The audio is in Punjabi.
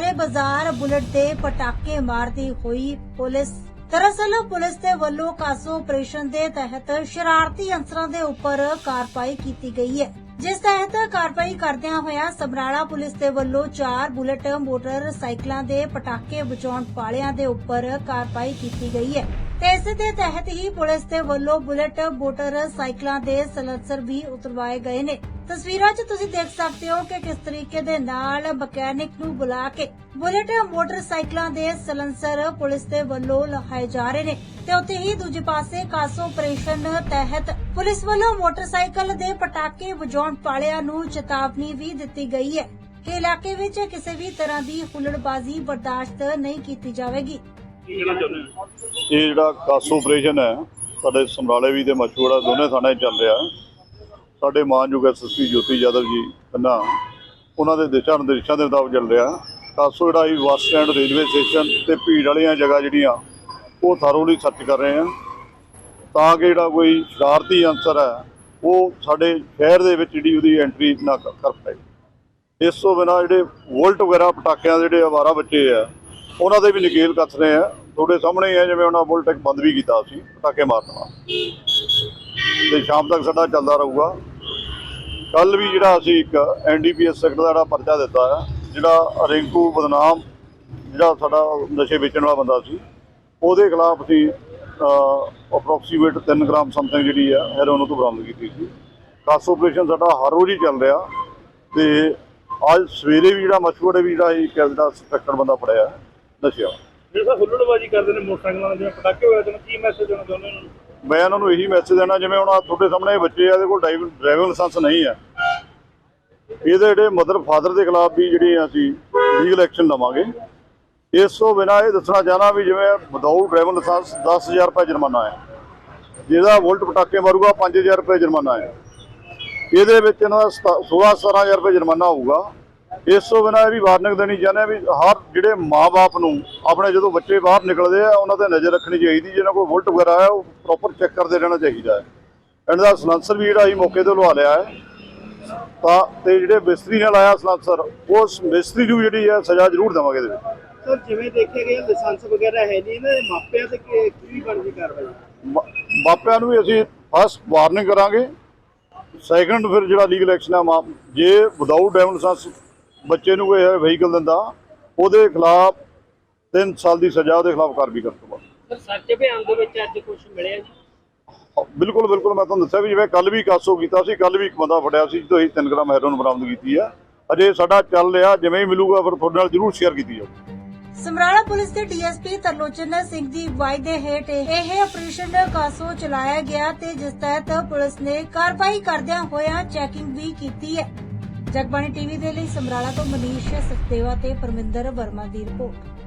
ਬਾਜ਼ਾਰ, ਬੁਲਟ ਤੇ ਪਟਾਕੇ ਮਾਰਦੀ ਹੋਈ ਪੁਲਿਸ। ਦਰਅਸਲ, ਪੁਲਿਸ ਦੇ ਵੱਲੋਂ ਕਾਸੋ ਆਪਰੇਸ਼ਨ ਦੇ ਤਹਿਤ ਸ਼ਰਾਰਤੀ ਅੰਸਰਾਂ ਦੇ ਉੱਪਰ ਕਾਰਵਾਈ ਕੀਤੀ ਗਈ ਹੈ। ਜਿਸ ਤਹਿਤ ਕਾਰਵਾਈ ਕਰਦਿਆਂ ਹੋਇਆ ਸਮਰਾਲਾ ਪੁਲਿਸ ਦੇ ਵੱਲੋਂ ਚਾਰ ਬੁਲਟ ਮੋਟਰਸਾਈਕਲਾਂ ਦੇ ਪਟਾਕੇ ਬਚਾਉਣ ਵਾਲਿਆਂ ਦੇ ਉੱਪਰ ਕਾਰਵਾਈ ਕੀਤੀ ਗਈ ਹੈ। ਤੇ ਇਸ ਦੇ ਤਹਿਤ ਹੀ ਪੁਲਿਸ ਦੇ ਵੱਲੋਂ ਬੁਲਟ ਮੋਟਰਸਾਈਕਲਾਂ ਦੇ ਸਲੈਂਸਰ ਵੀ ਉਤਰਵਾਏ ਗਏ ਨੇ। ਤਸਵੀਰਾਂ 'ਚ ਤੁਸੀਂ ਦੇਖ ਸਕਦੇ ਹੋ ਕਿ ਕਿਸ ਤਰੀਕੇ ਦੇ ਨਾਲ ਮਕੈਨਿਕ ਨੂੰ ਬੁਲਾ ਕੇ ਬੁਲਟ ਮੋਟਰਸਾਈਕਲਾਂ ਦੇ ਸਲੈਂਸਰ ਪੁਲਿਸ ਦੇ ਵੱਲੋਂ ਲਹਾਏ ਜਾ ਰਹੇ ਨੇ ਤੇ ਉੱਥੇ ਹੀ ਦੂਜੇ ਪਾਸੇ ਕਾਸੋ ਆਪਰੇਸ਼ਨ ਤਹਿਤ ਪੁਲਿਸ ਵੱਲੋਂ ਮੋਟਰਸਾਈਕਲ ਦੇ ਪਟਾਕੇ ਵਜਾਉਣ ਵਾਲਿਆਂ ਨੂੰ ਚੇਤਾਵਨੀ ਵੀ ਦਿੱਤੀ ਗਈ ਹੈ ਕਿ ਇਲਾਕੇ ਵਿੱਚ ਕਿਸੇ ਵੀ ਤਰ੍ਹਾਂ ਦੀ ਹੁੱਲੜਬਾਜ਼ੀ ਬਰਦਾਸ਼ਤ ਨਹੀਂ ਕੀਤੀ ਜਾਵੇਗੀ। ਹੋ? ਇਹ ਜਿਹੜਾ ਕਾਸੋ ਆਪਰੇਸ਼ਨ ਹੈ ਸਾਡੇ ਸਮਰਾਲੇ ਵੀ ਤੇ ਮਛੂੜਾ ਦੋਨੇ ਥਾਣੇ ਚੱਲ ਰਿਹਾ। ਸਾਡੇ ਮਾਨਯੋਗ ਐਸਐਸਪੀ ਜੋਤੀ ਯਾਦਵ ਜੀ ਖੰਨਾ ਉਹਨਾਂ ਦੇ ਦਿਸ਼ਾ ਨਿਰਦੇਸ਼ਾਂ ਦੇ ਮੁਤਾਬਕ ਚੱਲ ਰਿਹਾ। ਕਾਸੋ ਜਿਹੜਾ ਹੀ ਬੱਸ ਸਟੈਂਡ, ਰੇਲਵੇ ਸਟੇਸ਼ਨ ਤੇ ਭੀੜ ਵਾਲੀਆਂ ਜਗ੍ਹਾ ਜਿਹੜੀਆਂ, ਉਹ ਥਰੋਲੀ ਸਰਚ ਕਰ ਰਹੇ ਆ ਤਾਂ ਕਿ ਜਿਹੜਾ ਕੋਈ ਸ਼ਰਾਰਤੀ ਅੰਸਰ ਹੈ, ਉਹ ਸਾਡੇ ਸ਼ਹਿਰ ਦੇ ਵਿੱਚ ਜਿਹੜੀ ਉਹਦੀ ਐਂਟਰੀ ਨਾ ਕ- ਕਰ ਪਾਏ। ਇਸ ਤੋਂ ਬਿਨਾਂ ਜਿਹੜੇ ਵੋਲਟ ਵਗੈਰਾ ਪਟਾਕਿਆਂ ਦੇ ਜਿਹੜੇ ਆਵਾਰਾ ਬੱਚੇ ਆ, ਉਹਨਾਂ ਦੇ ਵੀ ਨਕੇਲ ਕੱਸ ਰਹੇ ਆ। ਤੁਹਾਡੇ ਸਾਹਮਣੇ ਹੀ ਆ, ਜਿਵੇਂ ਉਹਨਾਂ ਵੋਲਟੈਕ ਬੰਦ ਵੀ ਕੀਤਾ ਸੀ, ਪਟਾਕੇ ਮਾਰਨਾ ਤੇ ਸ਼ਾਮ ਤੱਕ ਸਾਡਾ ਚੱਲਦਾ ਰਹੂਗਾ। ਕੱਲ ਵੀ ਜਿਹੜਾ ਅਸੀਂ ਇੱਕ ਐਨਡੀਪੀਐਸ ਸੈਕਟਰ ਦਾ ਜਿਹੜਾ ਪਰਚਾ ਦਿੱਤਾ ਹੈ, ਜਿਹੜਾ ਰਿੰਕੂ ਬਦਨਾਮ, ਜਿਹੜਾ ਸਾਡਾ ਨਸ਼ੇ ਵੇਚਣ ਵਾਲਾ ਬੰਦਾ ਸੀ, ਉਹਦੇ ਖਿਲਾਫ ਅਸੀਂ ਅਪਰੋਕਸੀਮੇਟ 3 ਗ੍ਰਾਮ ਸਮਥਿੰਗ ਜਿਹੜੀ ਆ ਹੈਰੋਨ ਤੋਂ ਬਰਾਮਦ ਕੀਤੀ ਸੀ। ਕਾਸ ਆਪਰੇਸ਼ਨ ਸਾਡਾ ਹਰ ਰੋਜ਼ ਹੀ ਚੱਲ ਰਿਹਾ ਤੇ ਅੱਜ ਸਵੇਰੇ ਵੀ ਜਿਹੜਾ ਮਛੂੜੇ ਵੀ ਜਿਹੜਾ ਇੱਕ ਜਿਹੜਾ ਸਪੈਕਟਰ ਬੰਦਾ ਫੜਿਆ ਨਸ਼ਿਆ। ਜਿਹੜੇ ਹੁੱਲੜਬਾਜੀ ਕਰਦੇ ਨੇ ਮੋਟਰਸਾਈਕਲਾਂ ਨਾਲ ਪਟਾਕੇ ਹੋਏ ਤੇ ਕੀ ਮੈਸੇਜ ਦੇਣਾ ਚਾਹੁੰਦੇ ਉਹਨਾਂ ਨੂੰ? ਮੈਂ ਇਹਨਾਂ ਨੂੰ ਇਹੀ ਮੈਸੇਜ ਦੇਣਾ, ਜਿਵੇਂ ਹੁਣ ਆਹ ਤੁਹਾਡੇ ਸਾਹਮਣੇ ਇਹ ਬੱਚੇ ਆ, ਇਹਦੇ ਕੋਲ ਡਰਾਈਵਿੰਗ ਡਰਾਈਵਿੰਗ ਲਾਇਸੈਂਸ ਨਹੀਂ ਹੈ ਇਹਦੇ ਜਿਹੜੇ ਮਦਰ ਫਾਦਰ ਦੇ ਖਿਲਾਫ ਵੀ ਜਿਹੜੇ ਅਸੀਂ ਲੀਗਲ ਐਕਸ਼ਨ ਲਵਾਂਗੇ। ਇਸ ਤੋਂ ਬਿਨਾਂ ਇਹ ਦੱਸਣਾ ਚਾਹਨਾ ਵੀ ਜਿਵੇਂ ਵਿਦਆਊਟ ਡਰਾਈਵਿੰਗ ਲਾਇਸੈਂਸ 10000 ਰੁਪਏ ਜੁਰਮਾਨਾ ਹੈ। ਜਿਹਦਾ ਵੋਲਟ ਪਟਾਕੇ ਮਾਰੂਗਾ 5000 ਰੁਪਏ ਜੁਰਮਾਨਾ ਹੈ। ਇਹਦੇ ਵਿੱਚ ਇਹਨਾਂ ਦਾ 16 17000 ਰੁਪਏ ਜੁਰਮਾਨਾ ਹੋਊਗਾ। ਇਸ ਤੋਂ ਬਿਨਾਂ ਇਹ ਵੀ ਵਾਰਨਿੰਗ ਦੇਣੀ ਚਾਹੁੰਦੇ ਹਾਂ ਵੀ ਹਰ ਜਿਹੜੇ ਮਾਪੇ ਨੂੰ ਆਪਣੇ ਜਦੋਂ ਬੱਚੇ ਬਾਹਰ ਨਿਕਲਦੇ ਆ ਉਹਨਾਂ ਤੇ ਨਜ਼ਰ ਰੱਖਣੀ ਚਾਹੀਦੀ ਜਿਹਨਾਂ ਕੋਲ ਵੋਲਟ ਵਗੈਰਾ ਹੈ ਉਹ ਪ੍ਰੋਪਰ ਚੈੱਕ ਕਰਦੇ ਰਹਿਣਾ ਚਾਹੀਦਾ ਹੈ। ਇਹਨਾਂ ਦਾ ਸਲੈਂਸਰ ਵੀ ਜਿਹੜਾ ਅਸੀਂ ਮੌਕੇ ਤੇ ਲਵਾ ਲਿਆ ਹੈ। ਤਾਂ ਤੇ ਜਿਹੜੇ ਮਿਸਤਰੀ ਨੇ ਲਾਇਆ ਸਲੈਂਸਰ ਉਸ ਮਿਸਤਰੀ ਨੂੰ ਜਿਹੜੀ ਹੈ ਸਜ਼ਾ ਜ਼ਰੂਰ ਦੇਵਾਂਗੇ ਇਹਦੇ ਵਿੱਚ। ਸਰ ਜਿਵੇਂ ਦੇਖਿਆ ਗਿਆ ਲਾਇਸੈਂਸ ਵਗੈਰਾ ਹੈ ਨਹੀਂ ਇਹਨਾਂ ਦੇ ਮਾਪਿਆਂ ਤੇ ਕੀ ਕੀ ਬਣਦੀ ਕਾਰਵਾਈ? ਮਾਪਿਆਂ ਨੂੰ ਵੀ ਅਸੀਂ ਫਸਟ ਵਾਰਨਿੰਗ ਕਰਾਂਗੇ। ਸੈਕੰਡ ਫਿਰ ਜਿਹੜਾ ਲੀਗਲ ਐਕਸ਼ਨ ਹੈ ਮਾਪ ਜੇ ਵਿਦਆਊਟ ਡਰਾਈਵਿੰਗ ਲਾਇਸੈਂਸ ਬੱਚੇ ਨੂੰ ਕੋਈ ਵਹੀਕਲ ਦਿੰਦਾ ਉਹਦੇ ਖਿਲਾਫ 3 ਸਾਲ ਦੀ ਸਜ਼ਾ ਉਹਦੇ ਖਿਲਾਫ ਕਾਰਵਾਈ ਕਰ ਤੋਂ ਸਰ ਸੱਚ ਬਿਆਨ ਦੇ ਵਿੱਚ ਅੱਜ ਕੁਝ ਮਿਲਿਆ ਜੀ? ਬਿਲਕੁਲ ਬਿਲਕੁਲ ਮੈਂ ਤੁਹਾਨੂੰ ਦੱਸਿਆ ਵੀ ਜਿਵੇਂ ਕੱਲ ਵੀ ਕਾਸੋ ਕੀਤਾ ਸੀ ਕੱਲ ਵੀ ਇੱਕ ਬੰਦਾ ਫੜਿਆ ਸੀ ਜਿਹਦੇ ਅਸੀਂ 3 ਗ੍ਰਾਮ ਹੈਰੋਨ ਬਰਾਮਦ ਕੀਤੀ ਆ। ਅਜੇ ਸਾਡਾ ਚੱਲ ਰਿਹਾ ਜਿਵੇਂ ਹੀ ਮਿਲੂਗਾ ਫਿਰ ਤੁਹਾਡੇ ਨਾਲ ਜ਼ਰੂਰ ਸ਼ੇਅਰ ਕੀਤੀ ਜਾਊਗੀ ਸਮਰਾਲਾ ਪੁਲਿਸ ਦੇ ਡੀਐਸਪੀ ਤਰਲੋਚਨ ਸਿੰਘ ਦੀ ਅਗਵਾਈ ਦੇ ਹੇਠ ਇਹ ਆਪਰੇਸ਼ਨ ਕਾਸੋ ਚਲਾਇਆ ਗਿਆ ਤੇ ਜਿਸ ਤਹਿਤ ਪੁਲਿਸ ਨੇ ਕਾਰਵਾਈ ਕਰਦਿਆਂ ਹੋਇਆਂ ਚੈਕਿੰਗ ਵੀ ਕੀਤੀ ਹੈ। ਜਗਬਾਣੀ ਟੀਵੀ ਦੇ ਲਈ ਸਮਰਾਲਾ ਤੋਂ ਮਨੀਸ਼ ਸਖਤੇਵਾ ਤੇ ਪਰਮਿੰਦਰ ਵਰਮਾ ਦੀ ਰਿਪੋਰਟ।